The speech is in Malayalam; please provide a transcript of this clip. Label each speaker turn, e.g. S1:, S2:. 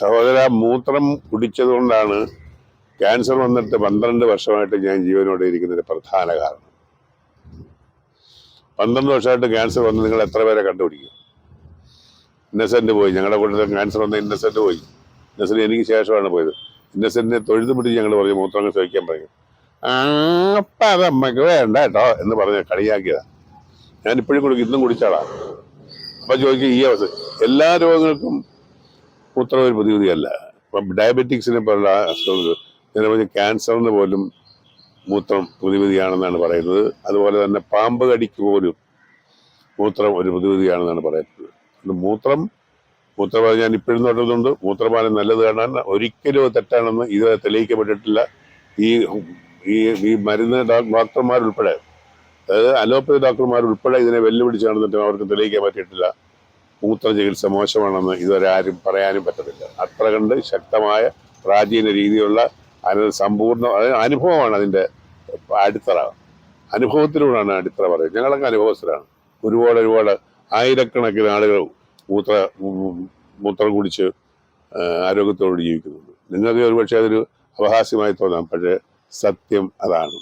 S1: സഹോദര മൂത്രം കുടിച്ചതുകൊണ്ടാണ് ക്യാൻസർ വന്നിട്ട് പന്ത്രണ്ട് വർഷമായിട്ട് ഞാൻ ജീവനോടെ ഇരിക്കുന്നതിന്റെ പ്രധാന കാരണം. പന്ത്രണ്ട് വർഷമായിട്ട് ക്യാൻസർ വന്ന് നിങ്ങൾ എത്ര പേരെ കണ്ടുപിടിക്കും? ഇന്നസെന്റ് പോയി. ഞങ്ങളുടെ കൂട്ടത്തിൽ ക്യാൻസർ വന്ന ഇന്നസെന്റ് പോയി. ഇന്നസെന്റ് എനിക്ക് ശേഷമാണ് പോയത്. ഇന്നസെന്റിനെ തൊഴുതു പിടിച്ച് ഞങ്ങൾ പറഞ്ഞു മൂത്രങ്ങൾ ചോദിക്കാൻ പറയും അപ്പം അത് അമ്മയ്ക്ക് വേണ്ട കേട്ടോ എന്ന് പറഞ്ഞ് കളിയാക്കിയതാ. ഞാൻ ഇപ്പോഴും കുടിക്കും. ഇന്നും കുടിച്ചാളാ അപ്പൊ ചോദിക്കും ഈ അവസ്ഥ എല്ലാ രോഗങ്ങൾക്കും മൂത്രം ഒരു പ്രതിവിധിയല്ല. ഇപ്പം ഡയബറ്റിക്സിനെ പോലുള്ള അസുഖങ്ങൾ നിരവധി ക്യാൻസറിന് പോലും മൂത്രം പ്രതിവിധിയാണെന്നാണ് പറയുന്നത്. അതുപോലെ തന്നെ പാമ്പ് കടിക്ക് പോലും മൂത്രം ഒരു പ്രതിവിധിയാണെന്നാണ് പറയുന്നത്. മൂത്രം മൂത്രപാനം ഞാൻ ഇപ്പോഴും തൊട്ടതുണ്ട് മൂത്രപാനം നല്ലത് കാണാൻ ഒരിക്കലും തെറ്റാണെന്ന് ഇതുവരെ തെളിയിക്കപ്പെട്ടിട്ടില്ല. ഈ ഈ ഈ മരുന്ന് ഡോക്ടർമാരുൾപ്പെടെ അതായത് അലോപ്പതി ഡോക്ടർമാർ ഉൾപ്പെടെ ഇതിനെ വെല്ലുവിളിച്ച് അവർക്ക് തെളിയിക്കാൻ പറ്റിയിട്ടില്ല. മൂത്ര ചികിത്സ മോശമാണെന്ന് ഇതുവരെ ആരും പറയാനും പറ്റത്തില്ല. അത്ര കണ്ട് ശക്തമായ പ്രാചീന രീതിയുള്ള അതിന് സമ്പൂർണ അനുഭവമാണ് അതിന്റെ അടിത്തറ. അനുഭവത്തിലൂടെയാണ് അടിത്തറ പറയുന്നത്. ഞങ്ങളൊക്കെ അനുഭവസ്ഥരാണ്. ഒരുപാട് ഒരുപാട് ആയിരക്കണക്കിന് ആളുകൾ മൂത്ര മൂത്രം കുടിച്ച് ആരോഗ്യത്തോട് ജീവിക്കുന്നുണ്ട്. നിങ്ങൾക്ക് ഒരുപക്ഷെ അതൊരു അവഹാസ്യമായി തോന്നാം പക്ഷേ സത്യം അതാണ്.